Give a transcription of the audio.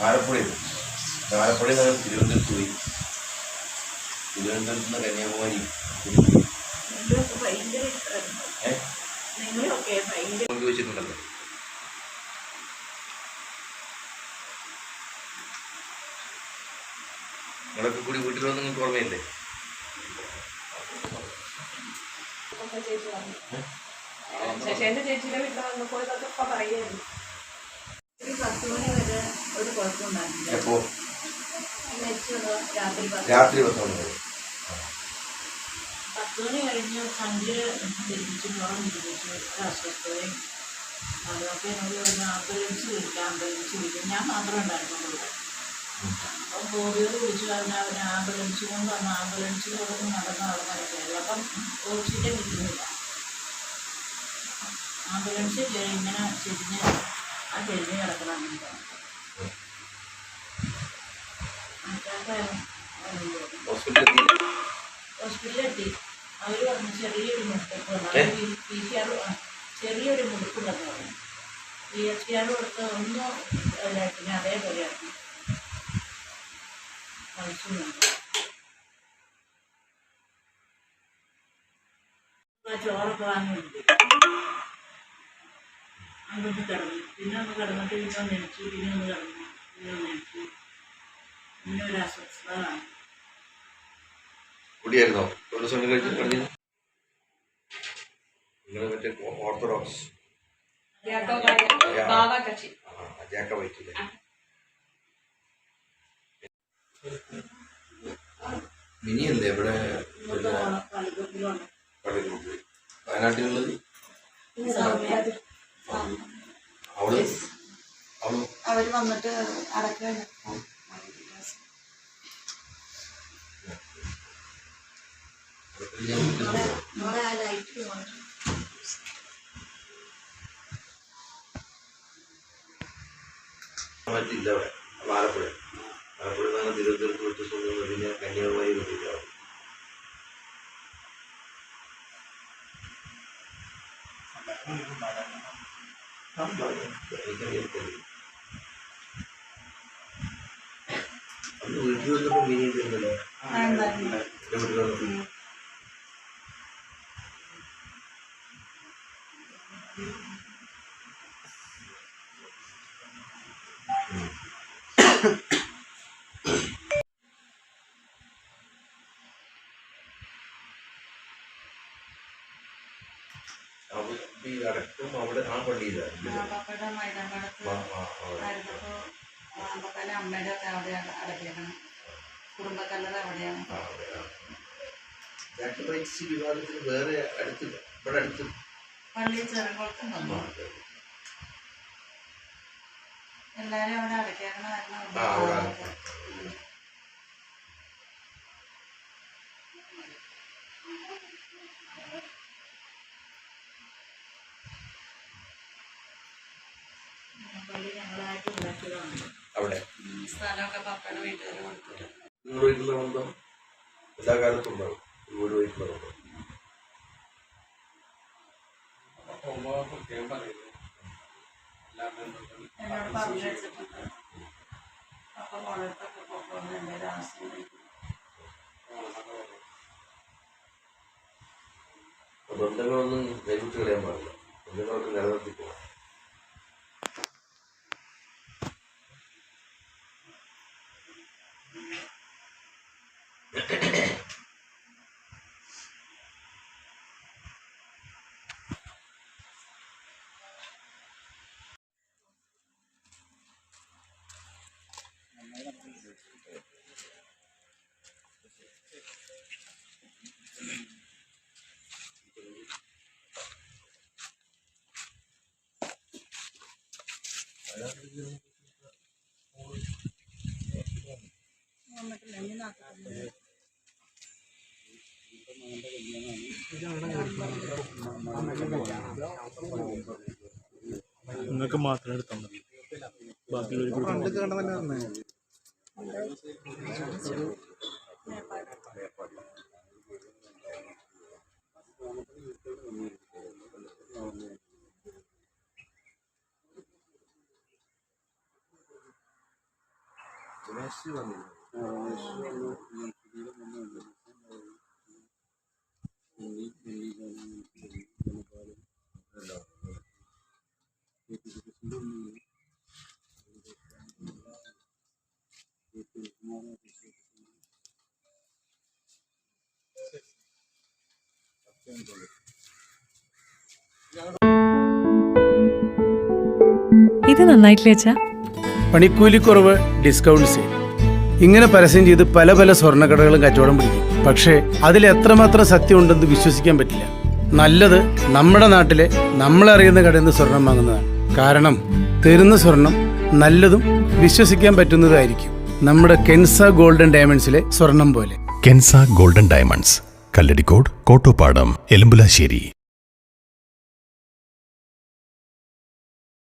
ആലപ്പുഴ ആലപ്പുഴ നിന്ന് തിരുവനന്തപുരത്ത് പോയി തിരുവനന്തപുരത്ത് നിന്ന് കന്യാകുമാരി ചോദിച്ചിട്ടുണ്ടല്ലോ നിങ്ങളൊക്കെ കൂടി വീട്ടിൽ വന്ന് നിങ്ങൾക്ക് ഓർമ്മയില്ലേ ചേച്ചിയുടെ വീട്ടിൽ വന്നപ്പോൾ ഇതൊക്കെ ഇപ്പൊ പറയായിരുന്നു ഒരു പത്ത് മണി വരെ ഒരു കുഴപ്പമുണ്ടായിരുന്നില്ല എപ്പോ? രാത്രി പത്ത്. മണി വരെ. പത്ത് മണി കഴിഞ്ഞ് സന്ധ്യ തിരിച്ചു പുറം തിരിച്ചു ഒരു അസ്വസ്ഥതയും അതൊക്കെ എന്നോട് പറഞ്ഞു ആംബുലൻസ് വിളിക്കാം. ആംബുലൻസ് വിളിക്കാം. ഞാൻ മാത്രമേ ഉണ്ടായിരുന്നുള്ളൂ അപ്പം ബോഡിയോട് വിളിച്ചു. പറഞ്ഞാൽ അവന് ആംബുലൻസ് കൊണ്ട് വന്ന് ആംബുലൻസിലൊക്കെ നടന്ന് അവിടെ വരയ്ക്കായിരുന്നു അപ്പം ഓക്സിജൻ കിട്ടുന്നില്ല. ആംബുലൻസ് ഇങ്ങനെ ചെരിഞ്ഞ് ആ ചെരിഞ്ഞ് കിടക്കണം ഹോസ്പിറ്റലിൽ ഹോസ്പിറ്റലിലെത്തി. അവർ പറഞ്ഞു ചെറിയൊരു ഏ? പി സി ആർ ചെറിയൊരു മുടുപ്പുണ്ടെന്ന് പറഞ്ഞു. പി എസ് സി ആർ കൊടുത്ത് ഒന്നും ഇതായിട്ടില്ല അതേപോലെയായിരുന്നു കഴിച്ചുന്നുണ്ട് ചോറൊക്കെ വാങ്ങുന്നുണ്ട്. അങ്ങോട്ട് കിടന്നു. പിന്നെ ഒന്ന് കിടന്നിട്ട് പിന്നെ ഒന്ന് എണിച്ചു പിന്നെ ഒന്ന് കിടന്നു പിന്നെ ഒന്ന് എണിച്ചു. പിന്നെ കുടിയായിരുന്നോ? ഒരു ദിവസം കഴിച്ചു കഴിഞ്ഞു? നിങ്ങൾ മറ്റേ ഓർത്തഡോക്സ്. ജാക്ക വൈറ്റില്ലേ മിനിയല്ലേ ഇവിടെ വയനാട്ടിലുള്ളത്? അവൾ അവൾ? അവർ വന്നിട്ട് അടക്കാണ് പറ്റില്ല അവിടെ ആലപ്പുഴ ആലപ്പുഴ നിന്നാണ് തിരുവനന്തപുരത്ത് വിട്ട് സ്വന്തം പിന്നെ കന്യാകുമാരി എനിക്കറിയത്തില്ല അന്ന് വീട്ടിൽ വന്നപ്പോ മിനി ഉണ്ടല്ലോ എന്റെ വീട്ടിൽ വന്നപ്പോ അവിടെ ഈ അടക്കം അവിടെ ആ. അവിടെ അമ്പക്കാല അമ്മയുടെ ഒക്കെ അവിടെയാണ് അടക്കിയേക്കണം കുടുംബക്കല്ലറ അവിടെയാണ് അവിടെ, വിവാദത്തിന് വേറെ അടുത്ത് ഇവിടെ അടുത്ത് പള്ളി വന്നു. എല്ലാരും അവിടെ അടക്കിയേക്കണ അവിടെ അവിടെ പള്ളി ഞങ്ങളായിട്ട് ഉണ്ടാക്കിയതാണ് അവിടെ സ്ഥലമൊക്കെ പപ്പയുടെ വീട്ടുകാർ കൊടുത്തിട്ട് നിങ്ങൾ വീട്ടിലുള്ള ബന്ധം എല്ലാ കാലത്തും ഉണ്ടാവും. പറഞ്ഞു വെച്ചിട്ടുണ്ട് ബന്ധങ്ങളൊന്നും കൈവിട്ട് കളയാൻ പാടില്ല. ബന്ധങ്ങളൊക്കെ നിലനിർത്തി നിങ്ങൾക്ക് മാത്രം എടുത്താൽ മതി. ബാക്കിയുള്ളവർ രമേശ് വന്നില്ല ഇത് നന്നായിട്ടില്ല അച്ഛാ? പണിക്കൂലിക്കുറവ് ഡിസ്കൗണ്ട് സെയിൽ ഇങ്ങനെ പരസ്യം ചെയ്ത് പല പല സ്വർണക്കടകളും കച്ചവടം പിടിക്കും. പക്ഷേ അതിൽ എത്രമാത്രം സത്യം ഉണ്ടെന്ന് വിശ്വസിക്കാൻ പറ്റില്ല. നല്ലത് നമ്മുടെ നാട്ടിലെ നമ്മളറിയുന്ന കടയിൽ നിന്ന് സ്വർണം വാങ്ങുന്നതാണ്. കാരണം തരുന്ന സ്വർണം നല്ലതും വിശ്വസിക്കാൻ പറ്റുന്നതായിരിക്കും. നമ്മുടെ കെൻസ ഗോൾഡൻ ഡയമണ്ട്സിലെ സ്വർണം പോലെ. Kensa golden diamonds. Kalladikode Kottopadam Elumbulassery.